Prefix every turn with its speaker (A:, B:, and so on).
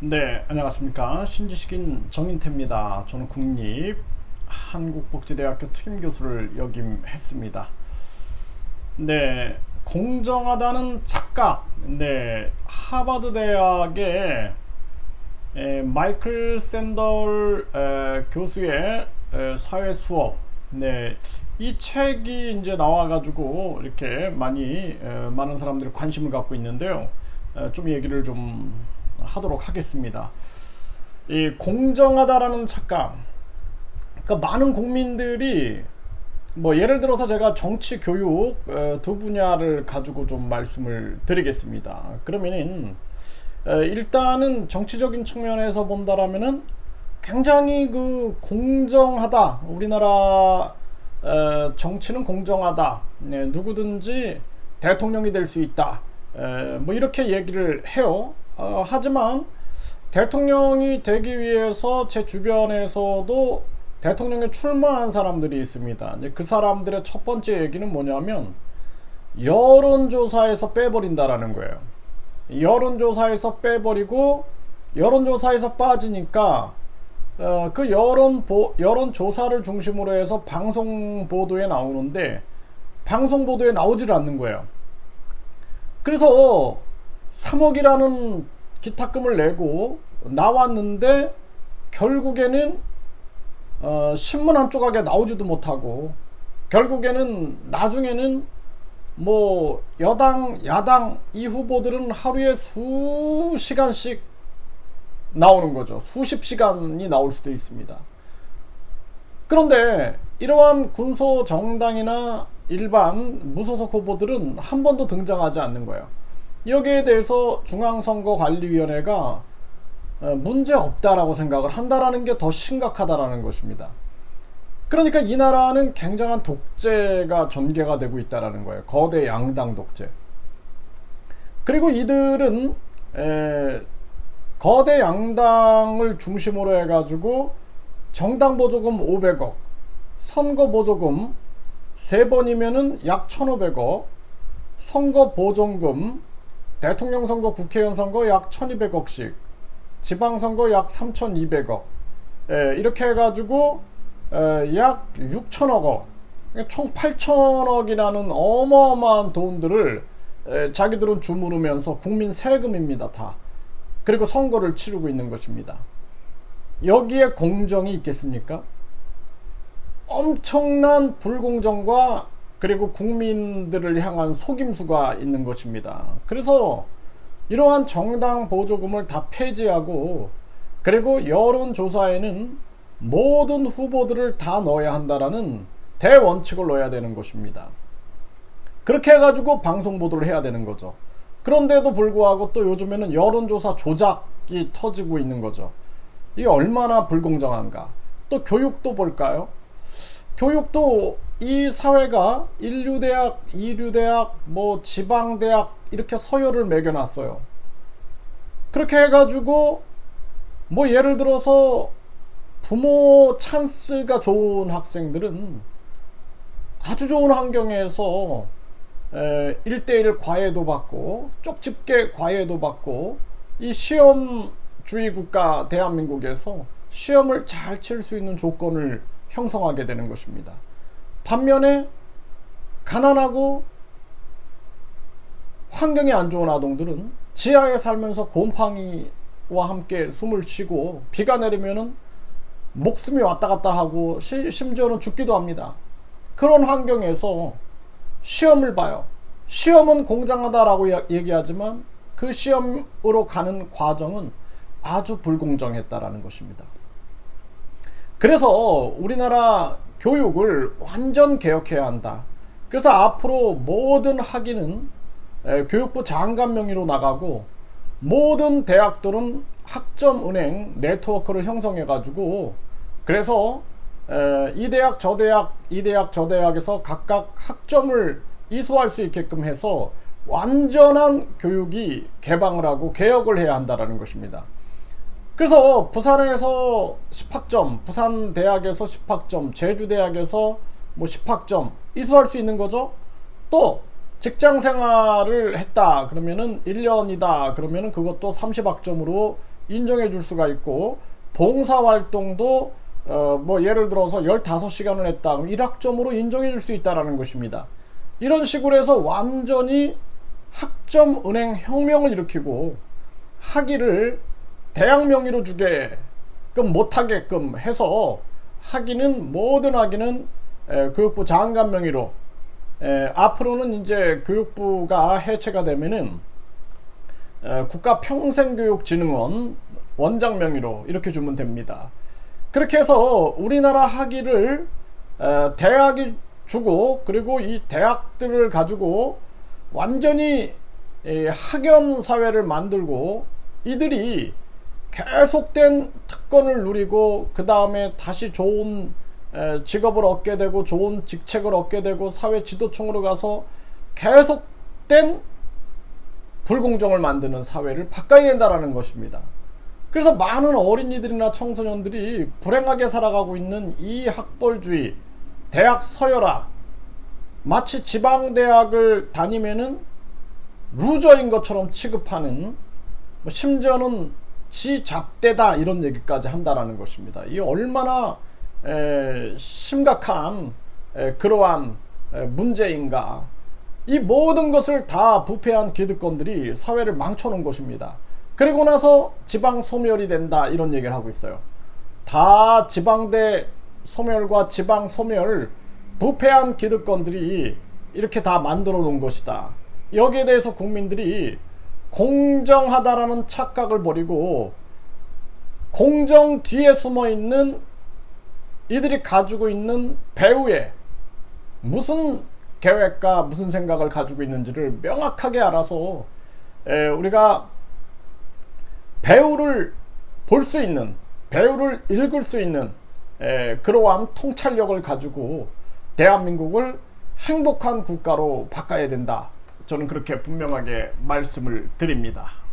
A: 네, 안녕하십니까. 신지식인 정인태입니다. 저는 국립 한국복지대학교 특임교수를 역임했습니다. 네, 공정하다는 착각. 네, 하버드 대학의 에, 마이클 샌덜 에, 교수의 에, 사회 수업. 네, 이 책이 이제 나와가지고 이렇게 많이 에, 많은 사람들이 관심을 갖고 있는데요. 에, 좀 얘기를 좀 하도록 하겠습니다. 이 공정하다라는 착각. 그러니까 많은 국민들이 뭐 예를 들어서 제가 정치 교육 어, 두 분야를 가지고 좀 말씀을 드리겠습니다. 그러면은 어, 일단은 정치적인 측면에서 본다라면은 굉장히 그 공정하다. 우리나라 어, 정치는 공정하다. 네, 누구든지 대통령이 될 수 있다. 에, 뭐 이렇게 얘기를 해요. 어, 하지만 대통령이 되기 위해서 제 주변에서도 대통령에 출마한 사람들이 있습니다. 이제 그 사람들의 첫 번째 얘기는 뭐냐면 여론조사에서 빼버린다라는 거예요. 여론조사에서 빼버리고 여론조사에서 빠지니까 어, 그 여론 보, 여론 조사를 중심으로 해서 방송 보도에 나오는데 방송 보도에 나오질 않는 거예요. 그래서 3억이라는 기탁금을 내고 나왔는데 결국에는 어, 신문 한 조각에 나오지도 못하고 결국에는 나중에는 뭐 여당 야당 이 후보들은 하루에 수 시간씩 나오는 거죠. 수십 시간이 나올 수도 있습니다. 그런데 이러한 군소 정당이나 일반 무소속 후보들은 한 번도 등장하지 않는 거예요. 여기에 대해서 중앙선거관리위원회가 어, 문제 없다라고 생각을 한다라는 게 더 심각하다라는 것입니다. 그러니까 이 나라는 굉장한 독재가 전개가 되고 있다라는 거예요. 거대 양당 독재. 그리고 이들은 에, 거대 양당을 중심으로 해가지고 정당 보조금 500억, 선거 보조금 3번이면은 약 1,500억, 선거 보존금 대통령 선거, 국회의원 선거 약 1200억씩, 지방선거 약 3200억, 예, 이렇게 해가지고 에, 약 6천억 원, 총 8천억이라는 어마어마한 돈들을 에, 자기들은 주무르면서 국민 세금입니다, 다. 그리고 선거를 치르고 있는 것입니다. 여기에 공정이 있겠습니까? 엄청난 불공정과 그리고 국민들을 향한 속임수가 있는 것입니다. 그래서 이러한 정당 보조금을 다 폐지하고 그리고 여론조사에는 모든 후보들을 다 넣어야 한다라는 대원칙을 넣어야 되는 것입니다. 그렇게 해가지고 방송 보도를 해야 되는 거죠. 그런데도 불구하고 또 요즘에는 여론조사 조작이 터지고 있는 거죠. 이게 얼마나 불공정한가. 또 교육도 볼까요? 교육도 이 사회가 인류대학, 이류대학, 뭐 지방대학 이렇게 서열을 매겨놨어요. 그렇게 해가지고 뭐 예를 들어서 부모 찬스가 좋은 학생들은 아주 좋은 환경에서 1대1 과외도 받고 쪽집게 과외도 받고 이 시험주의 국가 대한민국에서 시험을 잘 칠 수 있는 조건을 형성하게 되는 것입니다. 반면에 가난하고 환경이 안 좋은 아동들은 지하에 살면서 곰팡이와 함께 숨을 쉬고 비가 내리면은 목숨이 왔다 갔다 하고 시, 심지어는 죽기도 합니다. 그런 환경에서 시험을 봐요. 시험은 공정하다라고 얘기하지만 그 시험으로 가는 과정은 아주 불공정했다라는 것입니다. 그래서 우리나라 교육을 완전 개혁해야 한다. 그래서 앞으로 모든 학위는 교육부 장관 명의로 나가고 모든 대학들은 학점 은행 네트워크를 형성해 가지고 그래서 이 대학 저 대학 이 대학 저 대학에서 각각 학점을 이수할 수 있게끔 해서 완전한 교육이 개방을 하고 개혁을 해야 한다라는 것입니다. 그래서 부산에서 10학점, 부산 대학에서 10학점, 제주 대학에서 뭐 10학점 이수할 수 있는 거죠. 또 직장 생활을 했다 그러면은 1년이다 그러면은 그것도 30학점으로 인정해 줄 수가 있고 봉사 활동도 어, 뭐 예를 들어서 15시간을 했다. 그럼 1학점으로 인정해 줄 수 있다라는 것입니다. 이런 식으로 해서 완전히 학점 은행 혁명을 일으키고 학위를 대학 명의로 주게끔 못하게끔 해서 학위는 모든 학위는 에, 교육부 장관 명의로 에, 앞으로는 이제 교육부가 해체가 되면은 에, 국가평생교육진흥원 원장 명의로 이렇게 주면 됩니다. 그렇게 해서 우리나라 학위를 에, 대학이 주고 그리고 이 대학들을 가지고 완전히 이 학연 사회를 만들고 이들이 계속된 특권을 누리고 그 다음에 다시 좋은 에, 직업을 얻게 되고 좋은 직책을 얻게 되고 사회 지도층으로 가서 계속된 불공정을 만드는 사회를 바꿔야 된다라는 것입니다. 그래서 많은 어린이들이나 청소년들이 불행하게 살아가고 있는 이 학벌주의, 대학 서열화, 마치 지방대학을 다니면은 루저인 것처럼 취급하는 뭐 심지어는 지 잡대다 이런 얘기까지 한다라는 것입니다. 이 얼마나 에, 심각한 에, 그러한 에, 문제인가. 이 모든 것을 다 부패한 기득권들이 사회를 망쳐놓은 것입니다. 그리고 나서 지방 소멸이 된다 이런 얘기를 하고 있어요. 다 지방대 소멸과 지방 소멸 부패한 기득권들이 이렇게 다 만들어 놓은 것이다. 여기에 대해서 국민들이 공정하다라는 착각을 버리고 공정 뒤에 숨어 있는 이들이 가지고 있는 배후에 무슨 계획과 무슨 생각을 가지고 있는지를 명확하게 알아서 에, 우리가 배우를 볼 수 있는 배우를 읽을 수 있는 에, 그러한 통찰력을 가지고 대한민국을 행복한 국가로 바꿔야 된다. 저는 그렇게 분명하게 말씀을 드립니다.